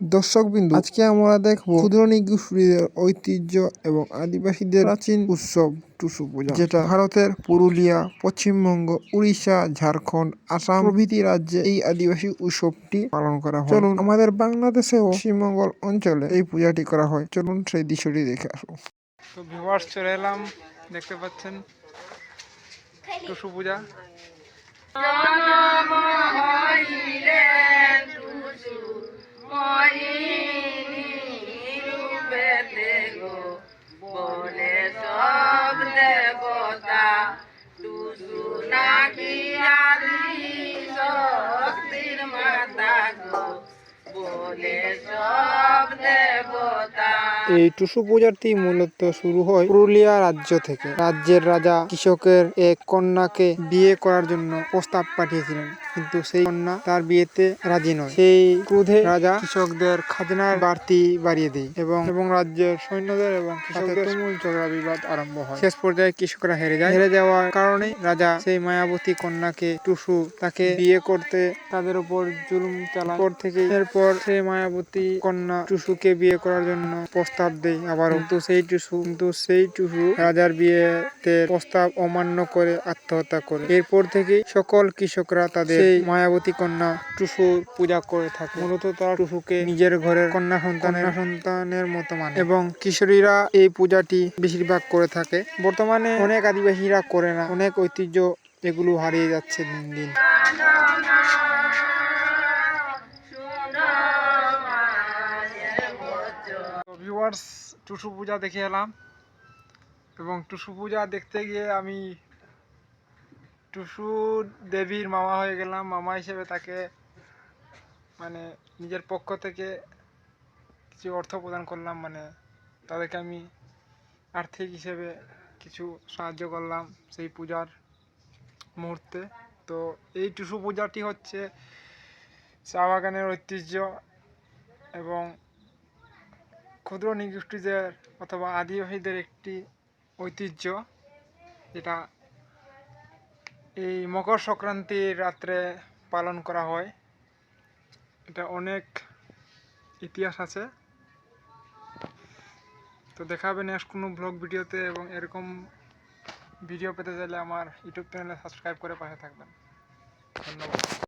দর্শক বিন্দু আজকে আমরা দেখব ক্ষুদ্র নিগোষ্ঠীদের ঐতিহ্য এবং আদিবাসীদের প্রাচীন উৎসব টুসু পূজা। যেটা ভারতের পুরুলিয়া পশ্চিমবঙ্গ উড়িষ্যা ঝাড়খণ্ড আসাম প্রভৃতি রাজ্যে এই আদিবাসী উৎসবটি পালন করা হয়। চলুন আমাদের বাংলাদেশেও পশ্চিমবঙ্গ অঞ্চলে এই পূজাটি করা হয়। চলুন সেই দৃশ্যটি দেখে আসব তো ভিউয়ার্স চলে এলাম দেখতে পাচ্ছেন টুসু পূজা। এই টুসু পূজাটি মূলত শুরু হয় পুরুলিয়া রাজ্য থেকে। রাজ্যের রাজা কৃষকের এক কন্যাকে বিয়ে করার জন্য প্রস্তাব পাঠিয়েছিলেন। কিন্তু সেই কন্যা তার বিয়েতে রাজি নয়। সেই ক্রোধে রাজা কৃষকদের খাজনার বাড়তি বাড়িয়ে দেয় এবং এবং রাজ্যের সৈন্যদের এবং কৃষকদের তুমুল ঝগড়া বিবাদ আরম্ভ হয়। শেষ পর্যায়ে কৃষকরা হেরে যায়। হেরে যাওয়ার কারণে রাজা সেই মায়াবতী কন্যাকে টুসু তাকে বিয়ে করতে তাদের উপর জুলুম চালায়। পর থেকে এরপর সেই মায়াবতী কন্যা টুসুকে বিয়ে করার জন্য প্রস্তাব দেয় আবার কিন্তু সেই টুসু কিন্তু সেই টুসু রাজার বিয়েতে প্রস্তাব অমান্য করে আত্মহত্যা করে। এরপর থেকে সকল কৃষকরা তাদের সেই মায়াবতী কন্যা টুসুর পূজা করে থাকে। মূলত তারা টুসুকে নিজের ঘরের কন্যা সন্তানের সন্তানের মতো মানে। এবং কিশোরীরা এই পূজাটি বেশিরভাগ করে থাকে। বর্তমানে অনেক আদিবাসীরা করে না অনেক ঐতিহ্য এগুলো হারিয়ে যাচ্ছে দিন দিন। ভিউয়ার্স টুসু পূজা দেখে এলাম। এবং টুসু পূজা দেখতে গিয়ে আমি টুসু দেবীর মামা হয়ে গেলাম। মামা হিসেবে তাকে মানে নিজের পক্ষ থেকে কিছু অর্থ প্রদান করলাম। মানে তাদেরকে আমি আর্থিক হিসেবে কিছু সাহায্য করলাম সেই পূজার মুহূর্তে। তো এই টুসু পূজাটি হচ্ছে চা বাগানের ঐতিহ্য এবং ক্ষুদ্র নিগোষ্ঠীদের অথবা আদিবাসীদের একটি ঐতিহ্য। যেটা এই মকর সংক্রান্তির রাত্রে পালন করা হয়। এটা অনেক ইতিহাস আছে। তো দেখা হবে নেক্সট কোনো ব্লগ ভিডিওতে এবং এরকম ভিডিও পেতে চাইলে আমার ইউটিউব চ্যানেলে সাবস্ক্রাইব করে পাশে থাকবেন। ধন্যবাদ।